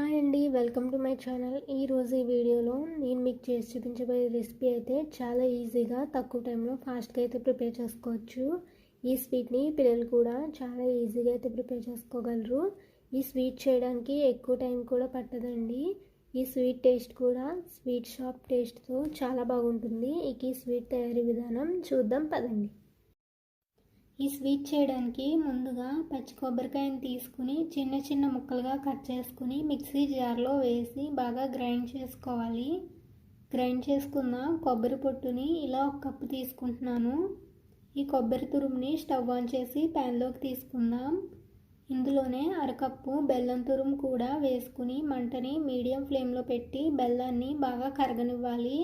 Hi అండి welcome to my channel. ఈరోజు ఈ వీడియోలో నేను మీకు చేసి చూపించబోయే రెసిపీ అయితే చాలా ఈజీగా తక్కువ టైంలో ఫాస్ట్గా అయితే ప్రిపేర్ చేసుకోవచ్చు. ఈ స్వీట్ని పిల్లలు కూడా చాలా ఈజీగా అయితే ప్రిపేర్ చేసుకోగలరు. ఈ స్వీట్ చేయడానికి ఎక్కువ టైం కూడా పట్టదండి. ఈ స్వీట్ టేస్ట్ కూడా స్వీట్ షాప్ టేస్ట్తో చాలా బాగుంటుంది. ఇక ఈ స్వీట్ తయారీ విధానం చూద్దాం పదండి. ఈ స్వీట్ చేయడానికి ముందుగా పచ్చి కొబ్బరికాయని తీసుకుని చిన్న చిన్న ముక్కలుగా కట్ చేసుకుని మిక్సీ జార్లో వేసి బాగా గ్రైండ్ చేసుకోవాలి. గ్రైండ్ చేసుకున్న కొబ్బరి పొట్టుని ఇలా ఒక కప్పు తీసుకుంటున్నాను. ఈ కొబ్బరి తురుముని స్టవ్ ఆన్ చేసి ప్యాన్లోకి తీసుకుందాం. ఇందులోనే అరకప్పు బెల్లం తురుము కూడా వేసుకుని మంటని మీడియం ఫ్లేమ్లో పెట్టి బెల్లాన్ని బాగా కరగనివ్వాలి.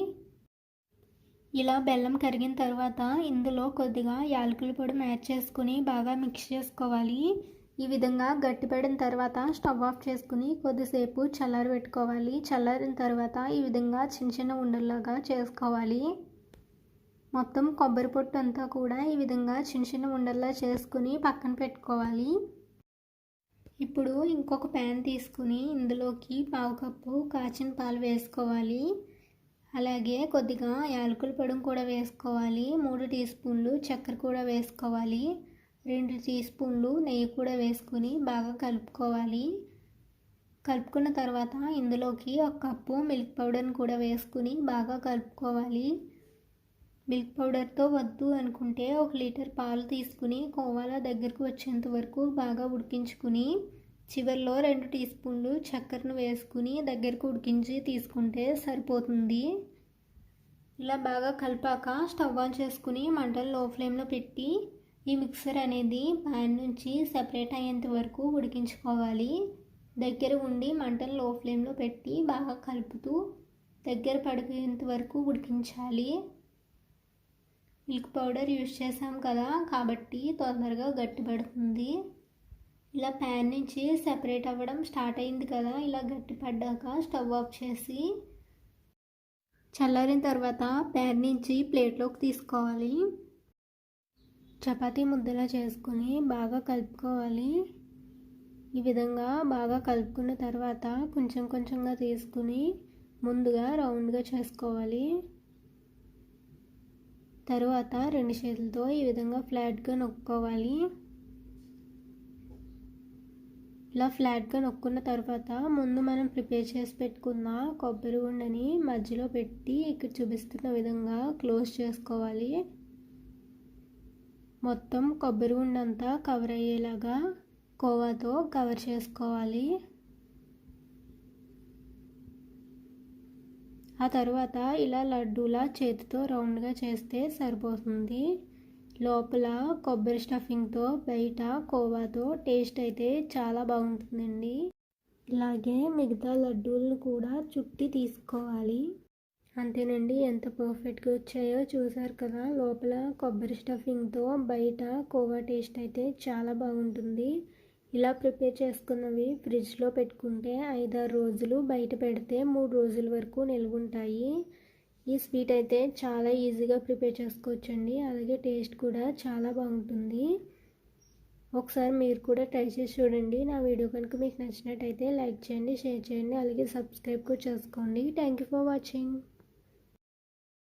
ఇలా బెల్లం కరిగిన తర్వాత ఇందులో కొద్దిగా యాలకుల పొడి మ్యాచ్ చేసుకుని బాగా మిక్స్ చేసుకోవాలి. ఈ విధంగా గట్టిపడిన తర్వాత స్టవ్ ఆఫ్ చేసుకుని కొద్దిసేపు చల్లారి పెట్టుకోవాలి. చల్లారిన తర్వాత ఈ విధంగా చిన్న చిన్న ఉండల్లాగా చేసుకోవాలి. మొత్తం కొబ్బరి పొట్టు అంతా కూడా ఈ విధంగా చిన్న చిన్న ఉండల్లా చేసుకుని పక్కన పెట్టుకోవాలి. ఇప్పుడు ఇంకొక ప్యాన్ తీసుకుని ఇందులోకి పావు కప్పు కాచిన పాలు వేసుకోవాలి. అలాగే కొద్దిగా యాలకుల పొడిని కూడా వేసుకోవాలి. మూడు టీ స్పూన్లు చక్కెర కూడా వేసుకోవాలి. రెండు టీ స్పూన్లు నెయ్యి కూడా వేసుకొని బాగా కలుపుకోవాలి. కలుపుకున్న తర్వాత ఇందులోకి ఒక కప్పు మిల్క్ పౌడర్ని కూడా వేసుకుని బాగా కలుపుకోవాలి. మిల్క్ పౌడర్తో వద్దు అనుకుంటే ఒక లీటర్ పాలు తీసుకుని కోవాల దగ్గరకు వచ్చేంత వరకు బాగా ఉడికించుకుని చివరిలో రెండు టీ స్పూన్లు చక్కెరను వేసుకుని దగ్గరకు ఉడికించి తీసుకుంటే సరిపోతుంది. ఇలా బాగా కలిపాక స్టవ్ ఆన్ చేసుకుని మంటలు లో ఫ్లేమ్లో పెట్టి ఈ మిక్సర్ అనేది ప్యాన్ నుంచి సెపరేట్ అయ్యేంత వరకు ఉడికించుకోవాలి. దగ్గర ఉండి మంటలు లో ఫ్లేమ్లో పెట్టి బాగా కలుపుతూ దగ్గర పడిపోయేంత వరకు ఉడికించాలి. మిల్క్ పౌడర్ యూజ్ చేసాం కదా కాబట్టి తొందరగా గట్టిపడుతుంది. ఇలా ప్యాన్ నుంచి సెపరేట్ అవ్వడం స్టార్ట్ అయింది కదా ఇలా గట్టిపడ్డాక స్టవ్ ఆఫ్ చేసి చల్లారిన తర్వాత ప్యాన్ నుంచి ప్లేట్లోకి తీసుకోవాలి. చపాతీ ముద్దలా చేసుకొని బాగా కలుపుకోవాలి. ఈ విధంగా బాగా కలుపుకున్న తర్వాత కొంచెం కొంచెంగా తీసుకుని ముందుగా రౌండ్గా చేసుకోవాలి. తరువాత రెండు చేతులతో ఈ విధంగా ఫ్లాట్గా నొక్కోవాలి ఇలా ఫ్లాట్గా నొక్కున్న తర్వాత ముందు మనం ప్రిపేర్ చేసి పెట్టుకున్న కొబ్బరి ఉండని మధ్యలో పెట్టి ఇక్కడ చూపిస్తున్న విధంగా క్లోజ్ చేసుకోవాలి. మొత్తం కొబ్బరి ఉండంతా కవర్ అయ్యేలాగా కోవాతో కవర్ చేసుకోవాలి. ఆ తర్వాత ఇలా లడ్డూలా చేతితో రౌండ్గా చేస్తే సరిపోతుంది. లోపల కొబ్బరి స్టఫింగ్తో బయట కోవాతో టేస్ట్ అయితే చాలా బాగుంటుందండి. ఇలాగే మిగతా లడ్డూలను కూడా చుట్టి తీసుకోవాలి. అంతేనండి ఎంత పర్ఫెక్ట్గా వచ్చాయో చూసారు కదా. లోపల కొబ్బరి స్టఫింగ్తో బయట కోవా టేస్ట్ అయితే చాలా బాగుంటుంది. ఇలా ప్రిపేర్ చేసుకున్నవి ఫ్రిడ్జ్లో పెట్టుకుంటే ఐదారు రోజులు బయట పెడితే మూడు రోజుల వరకు నిలుగుంటాయి ఈ స్వీట్ అయితే చాలా ఈజీగా ప్రిపేర్ చేసుకోవచ్చండి. అలాగే టేస్ట్ కూడా చాలా బాగుంటుంది. ఒకసారి మీరు కూడా ట్రై చేసి చూడండి. నా వీడియో కనుక మీకు నచ్చినట్టయితే లైక్ చేయండి షేర్ చేయండి అలాగే సబ్స్క్రైబ్ కూడా చేసుకోండి. Thank you for watching.